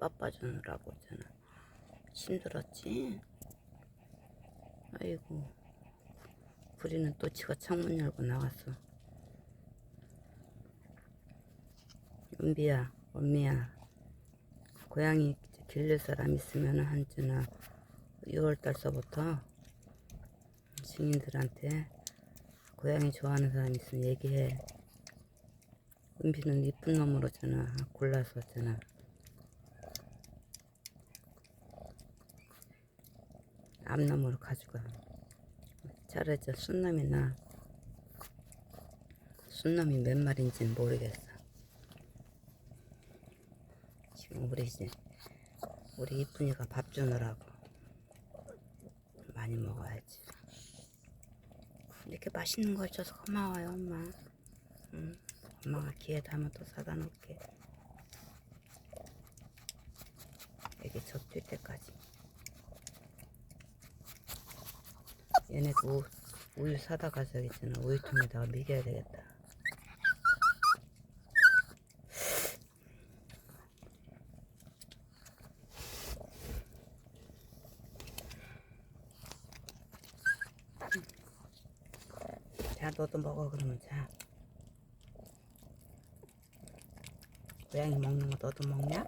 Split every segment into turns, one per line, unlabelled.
빠빠주느라고 저는 힘들었지. 아이고 구리는 또 지가 창문 열고 나갔어. 은비야, 언미야, 고양이 길릴 사람 있으면 한주나 6월달서부터 증인들한테 고양이 좋아하는 사람 있으면 얘기해. 은비는 이쁜 놈으로 저는 골라서 저는 앞놈으로 가져가. 저 순놈이나 순놈이 몇 마리인지는 모르겠어. 지금 우리 이제 우리 이쁜이가 밥 주느라고 많이 먹어야지. 이렇게 맛있는 걸 줘서 고마워요, 엄마. 응. 엄마가 기회 되면 또 사다 놓을게. 여기 접질 때까지. 얘네도 우, 우유 사다 가서 여기 있잖아. 우유통에다가 먹여야 되겠다. 자, 너도 먹어, 그러면 자. 고양이 먹는 거 너도 먹냐?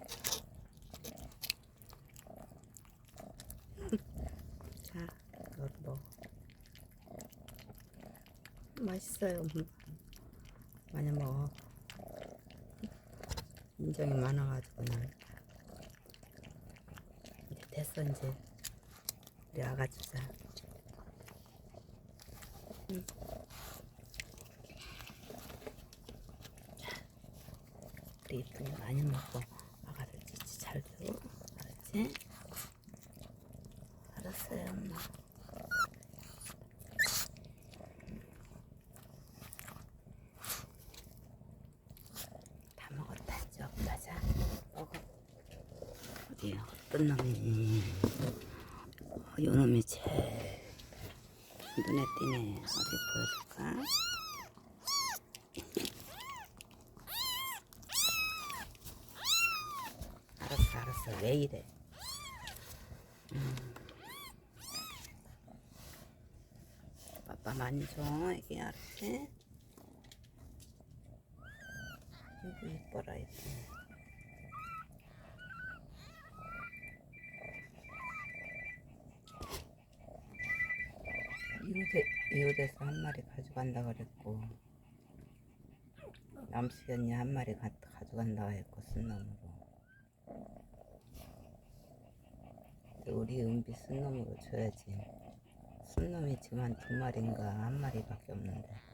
자, 너도 먹어. 맛있어요. 많이 먹어. 인정이 많아가지고, 난. 이제 됐어, 이제. 우리 아가 주자. 우리 이쁜이 많이 먹고 아가를 찌찌 잘 줘. 알았지? 알았어요, 엄마. 다 먹었다. 이제 없다. 자, 먹어. 어디 어떤 놈이? 어, 요 놈이 제일 눈에 띄네. 어디 보여줄까? 알았어, 알았어. 왜 이래? 음. 아빠 많이 줘, 애기 알았지? 이거 이뻐라, 이뻐. 이웃에, 이웃에서 한 마리 가져간다 그랬고, 남수연이 한 마리 가, 가져간다 했고, 쓴놈으로. 우리 은비 쓴놈으로 줘야지. 쓴놈이 지금 한 두 마리인가 한 마리밖에 없는데.